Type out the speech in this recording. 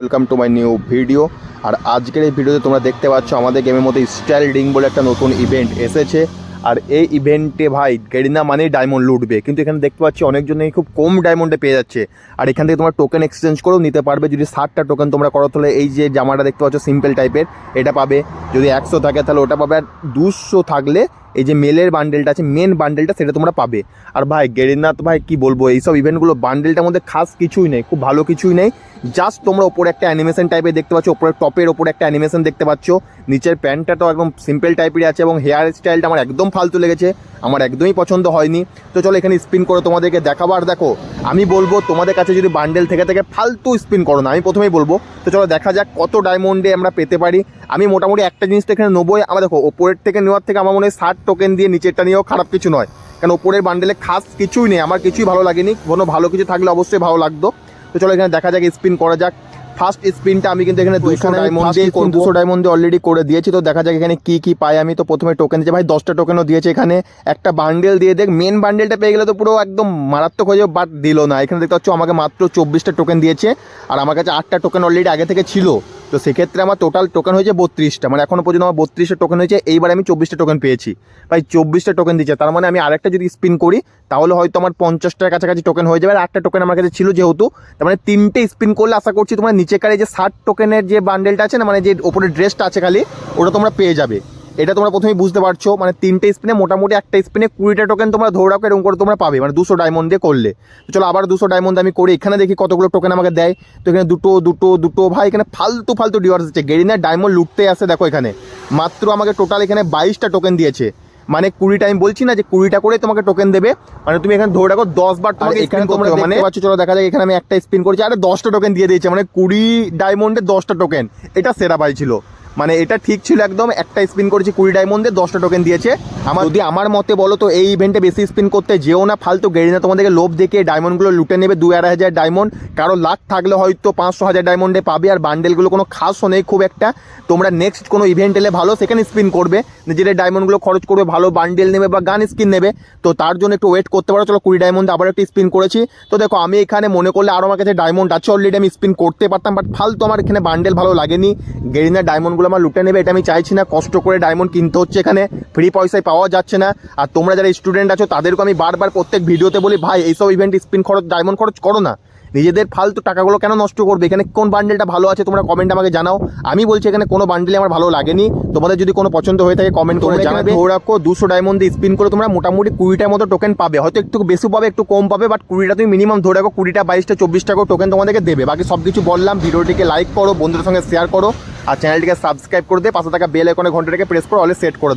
Welcome to my new video আর আজকের এই ভিডিওতে তোমরা দেখতে পাচ্ছ আমাদের গেমের মধ্যে স্টাইল রিং বলে একটা নতুন ইভেন্ট এসেছে। আর এই ইভেন্টে ভাই গেরিনা মানেই ডায়মন্ড লুটবে। কিন্তু এখানে দেখতে পাচ্ছি অনেকজনই খুব কম ডায়মন্ডে পেয়ে যাচ্ছে। আর এখান থেকে তোমরা টোকেন এক্সচেঞ্জ করেও নিতে পারবে। যদি ষাটটা টোকেন তোমরা করো, তাহলে এই যে জামাটা দেখতে পাচ্ছ সিম্পল টাইপের এটা পাবে। যদি একশো থাকে, তাহলে ওটা পাবে। আর দুশো থাকলে এই যে মেলের বান্ডেলটা আছে মেন বান্ডেলটা সেটা তোমরা পাবে। আর ভাই গেরিনাথ ভাই, কি বলব, এইসব ইভেন্টগুলো বান্ডেলটার মধ্যে খাস কিছুই নেই, খুব ভালো কিছুই নেই। জাস্ট তোমরা ওপরে একটা অ্যানিমেশন টাইপের দেখতে পাচ্ছ ওপরে টপের ওপরে একটা অ্যানিমেশন দেখতে পাচ্ছ। নিচের প্যান্টটা তো একদম সিম্পল টাইপেরই আছে এবং হেয়ার স্টাইলটা আমার একদম ফালতু লেগেছে, আমার একদমই পছন্দ হয়নি। তো চলো এখানে স্পিন করে, তোমাদেরকে দেখাবো। আর দেখো, আমি বলব, তোমাদের কাছে যদি বান্ডেল থেকে থেকে ফালতু স্পিন করো না, আমি প্রথমেই বলব। তো চলো দেখা যাক কত ডায়মন্ডে আমরা পেতে পারি। আমি মোটামুটি একটা জিনিস তো এখানে নেবোই। আমার দেখো, ওপরের থেকে নেওয়ার থেকে আমার মনে হয় ষাট টোকেন দিয়ে নিচেরটা নিয়েও খারাপ কিছু নয়। কারণ ওপরের বান্ডেলে খাস কিছুই নেই। আমার কিছুই ভালো লাগেনি। কোনো ভালো কিছু থাকলে অবশ্যই ভালো লাগতো। তো চলো এখানে দেখা যাক স্পিন করা যাক। ফার্স্ট স্পিনটা আমি কিন্তু এখানে দুশো ডায়মন্ড দিয়ে দুশো ডায়মন্ড দিয়ে অলরেডি করে দিয়েছি। তো দেখা যাক এখানে কি কি পাই আমি। তো প্রথমে টোকেন দিয়েছি। ভাই দশটা টোকেনও দিয়েছে এখানে। একটা বান্ডেল দিয়ে দেখ। মেন বান্ডেলটা পেয়ে গেলে তো পুরো একদম মারাত্মক হয়ে যাবে বাট দিল না। এখানে দেখতে পাচ্ছ আমাকে মাত্র চব্বিশটা টোকেন দিয়েছে। আর আমার কাছে আটটা টোকেন অলরেডি আগে থেকে ছিল। তো সেক্ষেত্রে আমার টোটাল টোকেন হয়েছে বত্রিশটা। মানে এখনও পর্যন্ত আমার বত্রিশটা টোকেন হয়েছে, এইবার আমি চব্বিশটা টোকেন পেয়েছি। ভাই, চব্বিশটা টোকেন দিচ্ছে, তার মানে আমি আরেকটা যদি স্পিন করি, তাহলে হয়তো আমার পঞ্চাশটার কাছাকাছি টোকেন হয়ে যাবে, আর একটা টোকেন আমার কাছে ছিল যেহেতু, তার মানে তিনটে স্পিন করলে আশা করছি তোমার নিচেকারে যে ষাট টোকেনের যে বান্ডেলটা আছে না মানে যে ওপরে ড্রেসটা আছে খালি, ওটা তোমরা পেয়ে যাবে। এটা তোমরা প্রথমেই বুঝতে পারছ মানে তিনটে স্পিনে মোটামুটি একটা স্পিনে কুড়িটা টোকেন তোমরা ধরে রাখো এরকম করে তোমরা পাবে মানে দুশো ডায়মন্ড দিয়ে করলে। তো চলো আবার দুশো ডায়মন্ড আমি করি এখানে দেখি কতগুলো টোকেন আমাকে দেয়। তো এখানে দুটো দুটো দুটো ভাই এখানে ফালতু ফালতু ডিওয়ার্স দিচ্ছে। গেরিনার ডায়মন্ড লুটতে আসে দেখো এখানে। মাত্র আমাকে টোটাল এখানে বাইশটা টোকেন দিয়েছে। মানে কুড়িটা আমি বলছি না যে কুড়িটা করে তোমাকে টোকেন দেবে মানে তুমি এখানে ধরে রাখো দশ বার তোমাকে এখানে তোমরা মানে পাচ্ছ চলো দেখা যায় এখানে আমি একটা স্পিন করেছি আরে দশটা টোকেন দিয়ে দিয়েছে মানে কুড়ি ডায়মন্ডে দশটা টোকেন এটা সেরা পাই ছিল। মানে এটা ঠিক ছিল একদম, একটা স্পিন করেছি কুড়ি ডায়মন্ডে দশটা টোকেন দিয়েছে। আমার যদি আমার মতে বলো তো, এই ইভেন্টে বেশি স্পিন করতে যেও না ফালতু গেরিনা তোমাদেরকে লোভ দেখে ডায়মন্ডগুলো লুটে নেবে দু আড়াই হাজার ডায়মন্ড কারও লাখ থাকলে হয়তো পাঁচশো হাজার ডায়মন্ডে পাবে, আর বান্ডেলগুলো কোনো খাসও নেই খুব একটা। তোমরা নেক্সট কোনো ইভেন্ট এলে ভালো সেখানে স্পিন করবে। নিজেদের ডায়মন্ডগুলো খরচ করবে, ভালো বান্ডেল নেবে বা গান স্কিন নেবে। তো তার জন্য একটু ওয়েট করতে পারো, চলো কুড়ি ডায়মন্ড আবার একটু স্পিন করেছি। তো দেখো, আমি এখানে মনে করলে আরও আমার কাছে ডায়মন্ড আছে অলরেডি আমি স্পিন করতে পারতাম বাট ফালতু আমার এখানে বান্ডেল ভালো লাগেনি। গেরিনার ডায়মন্ডগুলো আমার লুটে নেবে এটা আমি চাইছি না। কষ্ট করে ডায়মন্ড কিনতে হচ্ছে এখানে। ফ্রি পয়সায় পাওয়া যাচ্ছে না। আর তোমরা যারা স্টুডেন্ট আছো তাদেরকে আমি বারবার প্রত্যেক ভিডিওতে বলি ভাই এইসব ইভেন্ট স্পিন খরচ ডায়মন্ড খরচ করো না। নিজেদের ফালতু টাকাগুলো কেন নষ্ট করবে? এখানে কোন বান্ডেলটা ভালো আছে তোমরা কমেন্ট আমাকে জানাও। আমি বলছি এখানে কোনো বান্ডেলে আমার ভালো লাগেনি। তোমাদের যদি কোনো পছন্দ হয়ে থাকে কমেন্ট করে জানাবে। রাখো দুশো ডায়মন্ড দিয়ে স্পিন করে তোমরা মোটামুটি কুড়িটার মতো টোকেন পাবে। হয়তো একটু বেশি পাবে একটু কম পাবে বাট কুড়িটা তুমি মিনিমাম ধরে রাখো। কুড়িটা বাইশটা চব্বিশটা করে টোকেন তোমাদেরকে দেবে। বাকি সব কিছু বললাম। ভিডিওটিকে লাইক করো বন্ধুদের সঙ্গে শেয়ার করো। আর চ্যানেলটিকে সাবস্ক্রাইব করে দিয়ে পাশে থাকা বেল আইকনে ঘন্টাটাকে প্রেস করে অলে সেট করে।